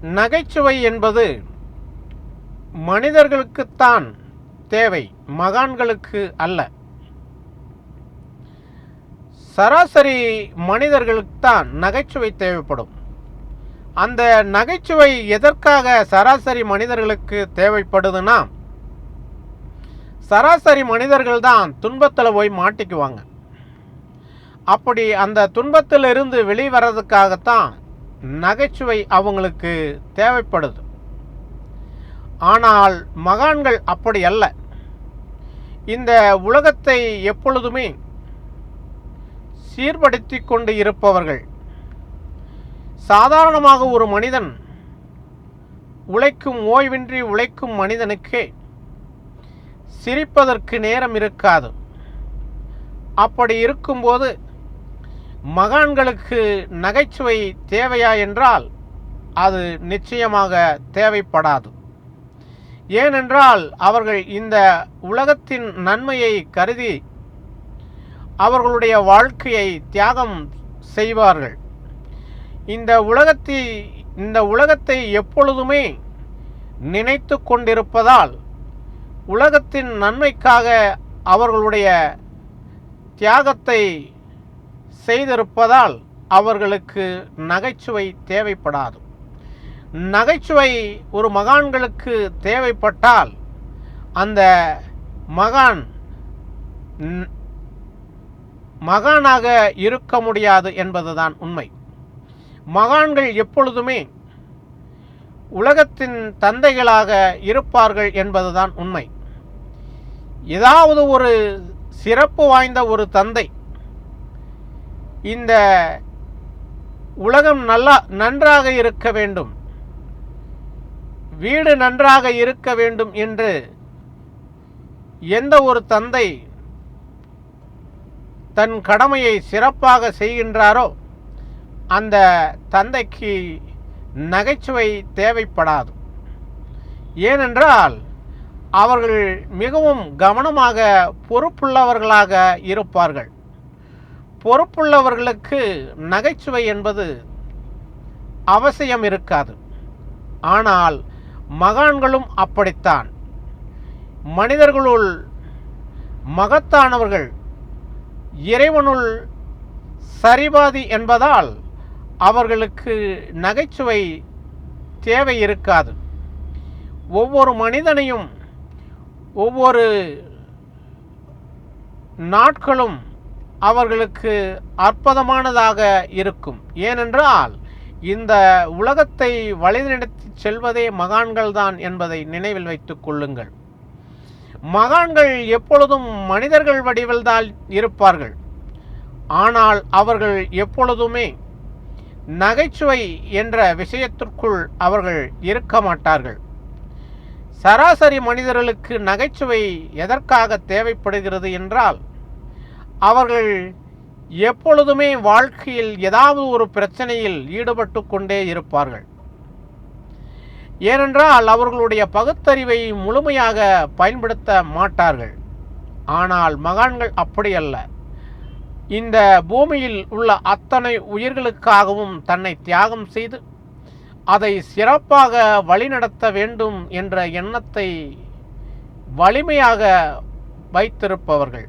நகைச்சுவை என்பது மனிதர்களுக்குத்தான் தேவை மகான்களுக்கு அல்ல. சராசரி மனிதர்களுக்குத்தான் நகைச்சுவை தேவைப்படும். அந்த நகைச்சுவை எதற்காக சராசரி மனிதர்களுக்கு தேவைப்படுதுன்னா சராசரி மனிதர்கள் தான் துன்பத்தில் போய் மாட்டிக்குவாங்க. அப்படி அந்த துன்பத்திலிருந்து வெளிவரதுக்காகத்தான் நகைச்சுவை அவங்களுக்கு தேவைப்படுது. ஆனால் மகான்கள் அப்படி அல்ல. இந்த உலகத்தை எப்பொழுதுமே சீர்படுத்தி கொண்டு இருப்பவர்கள். சாதாரணமாக ஒரு மனிதன் உழைக்கும் ஓய்வின்றி உழைக்கும் மனிதனுக்கே சிரிப்பதற்கு நேரம் இருக்காது. அப்படி இருக்கும்போது மகான்களுக்கு நகைச்சுவை தேவையா என்றால் அது நிச்சயமாக தேவைப்படாது. ஏனென்றால் அவர்கள் இந்த உலகத்தின் நன்மையை கருதி அவர்களுடைய வாழ்க்கையை தியாகம் செய்வார்கள். இந்த உலகத்தை இந்த உலகத்தை எப்பொழுதுமே நினைத்து கொண்டிருப்பதால் உலகத்தின் நன்மைக்காக அவர்களுடைய தியாகத்தை செய்திருப்பதால் அவர்களுக்கு நகைச்சுவை தேவைப்படாது. நகைச்சுவை ஒரு மகான்களுக்கு தேவைப்பட்டால் அந்த மகான் மகானாக இருக்க முடியாது என்பதுதான் உண்மை. மகான்கள் எப்பொழுதுமே உலகத்தின் தந்தைகளாக இருப்பார்கள் என்பதுதான் உண்மை. ஏதாவது ஒரு சிறப்பு வாய்ந்த ஒரு தந்தை இந்த உலகம் நல்லா நன்றாக இருக்க வேண்டும். வீடு நன்றாக இருக்க வேண்டும் என்று எந்த ஒரு தந்தை தன் கடமையை சிறப்பாக செய்கின்றாரோ அந்த தந்தைக்கு நகைச்சுவை தேவைப்படாது. ஏனென்றால் அவர்கள் மிகவும் கவனமாக பொறுப்புள்ளவர்களாக இருப்பார்கள். பொறுப்புள்ளவர்களுக்கு நகைச்சுவை என்பது அவசியம் இருக்காது. ஆனால் மகான்களும் அப்படித்தான். மனிதர்களுள் மகத்தானவர்கள் இறைவனுள் சரிபாதி என்பதால் அவர்களுக்கு நகைச்சுவை தேவை இருக்காது. ஒவ்வொரு மனிதனையும் ஒவ்வொரு நாட்களும் அவர்களுக்கு அற்புதமானதாக இருக்கும். ஏனென்றால் இந்த உலகத்தை வழிநடத்தி செல்வதே மகான்கள்தான் என்பதை நினைவில் வைத்துக் கொள்ளுங்கள். மகான்கள் எப்பொழுதும் மனிதர்கள் வடிவில்தான் இருப்பார்கள். ஆனால் அவர்கள் எப்பொழுதுமே நகைச்சுவை என்ற விஷயத்திற்குள் அவர்கள் இருக்க மாட்டார்கள். சராசரி மனிதர்களுக்கு நகைச்சுவை எதற்காக தேவைப்படுகிறது என்றால் அவர்கள் எப்பொழுதுமே வாழ்க்கையில் ஏதாவது ஒரு பிரச்சனையில் ஈடுபட்டு கொண்டே இருப்பார்கள். ஏனென்றால் அவர்களுடைய பகுத்தறிவை முழுமையாக பயன்படுத்த மாட்டார்கள். ஆனால் மகான்கள் அப்படியல்ல இந்த பூமியில் உள்ள அத்தனை உயிர்களுக்காகவும் தன்னை தியாகம் செய்து அதை சிறப்பாக வழிநடத்த வேண்டும் என்ற எண்ணத்தை வலிமையாக வைத்திருப்பவர்கள்.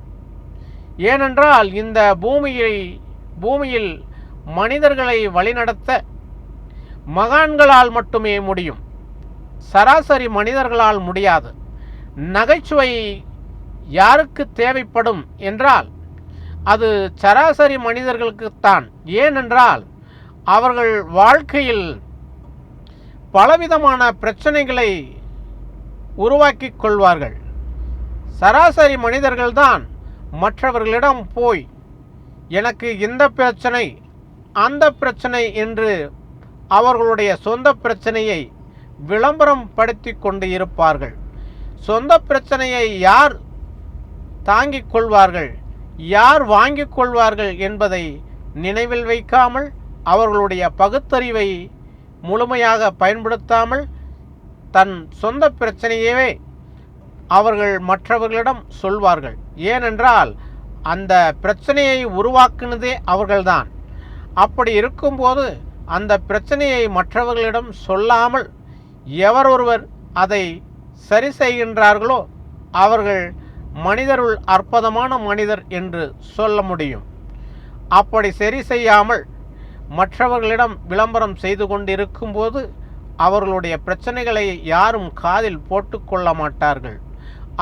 ஏனென்றால் இந்த பூமியை பூமியில் மனிதர்களை வழிநடத்த மகான்களால் மட்டுமே முடியும். சராசரி மனிதர்களால் முடியாது. நகைச்சுவை யாருக்கு தேவைப்படும் என்றால் அது சராசரி மனிதர்களுக்குத்தான். ஏனென்றால் அவர்கள் வாழ்க்கையில் பலவிதமான பிரச்சனைகளை உருவாக்கிக் கொள்வார்கள். சராசரி மனிதர்கள்தான் மற்றவர்களிடம் போய் எனக்கு இந்த பிரச்சனை அந்த பிரச்சனை என்று அவர்களுடைய சொந்த பிரச்சனையை விளம்பரம் படுத்தி கொண்டு இருப்பார்கள். சொந்த பிரச்சனையை யார் தாங்கிக் கொள்வார்கள் யார் வாங்கிக் கொள்வார்கள் என்பதை நினைவில் வைக்காமல் அவர்களுடைய பகுத்தறிவை முழுமையாக பயன்படுத்தாமல் தன் சொந்த பிரச்சனையவே அவர்கள் மற்றவர்களிடம் சொல்வார்கள். ஏனென்றால் அந்த பிரச்சனையை உருவாக்குனதே அவர்கள்தான். அப்படி இருக்கும்போது அந்த பிரச்சனையை மற்றவர்களிடம் சொல்லாமல் எவர் ஒருவர் அதை சரி செய்கின்றார்களோ அவர்கள் மனிதருள் அற்புதமான மனிதர் என்று சொல்ல முடியும். அப்படி சரி செய்யாமல் மற்றவர்களிடம் விளம்பரம் செய்து கொண்டிருக்கும்போது அவர்களுடைய பிரச்சனைகளை யாரும் காதில் போட்டுக்கொள்ள மாட்டார்கள்.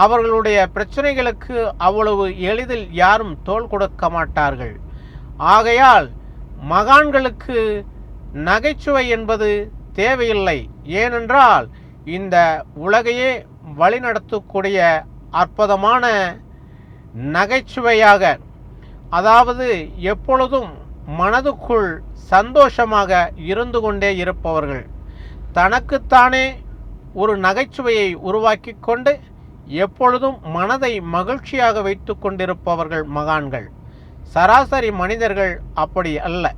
அவர்களுடைய பிரச்சனைகளுக்கு அவ்வளவு எளிதில் யாரும் தோள் கொடுக்க மாட்டார்கள். ஆகையால் மகான்களுக்கு நகைச்சுவை என்பது தேவையில்லை. ஏனென்றால் இந்த உலகையே வழிநடத்தக்கூடிய அற்புதமான நகைச்சுவையாக அதாவது எப்பொழுதும் மனதுக்குள் சந்தோஷமாக இருந்து கொண்டே இருப்பவர்கள் தனக்குத்தானே ஒரு நகைச்சுவையை உருவாக்கி கொண்டு எப்பொழுதும் மனதை மகிழ்ச்சியாக வைத்து கொண்டிருப்பவர்கள் மகான்கள். சராசரி மனிதர்கள் அப்படி அல்ல.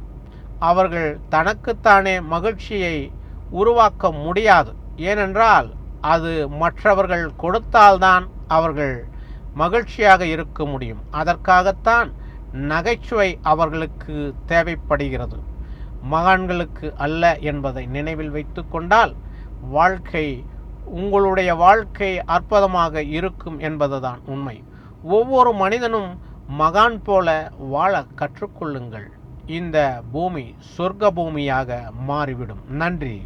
அவர்கள் தனக்குத்தானே மகிழ்ச்சியை உருவாக்க முடியாது. ஏனென்றால் அது மற்றவர்கள் கொடுத்தால்தான் அவர்கள் மகிழ்ச்சியாக இருக்க முடியும். அதற்காகத்தான் நகைச்சுவை அவர்களுக்கு தேவைப்படுகிறது. மகான்களுக்கு அல்ல என்பதை நினைவில் வைத்து கொண்டால் வாழ்க்கை உங்களுடைய வாழ்க்கை அற்புதமாக இருக்கும் என்பதுதான் உண்மை. ஒவ்வொரு மனிதனும் மகான் போல வாழ கற்றுக்கொள்ளுங்கள். இந்த பூமி சொர்க்க பூமியாக மாறிவிடும். நன்றி.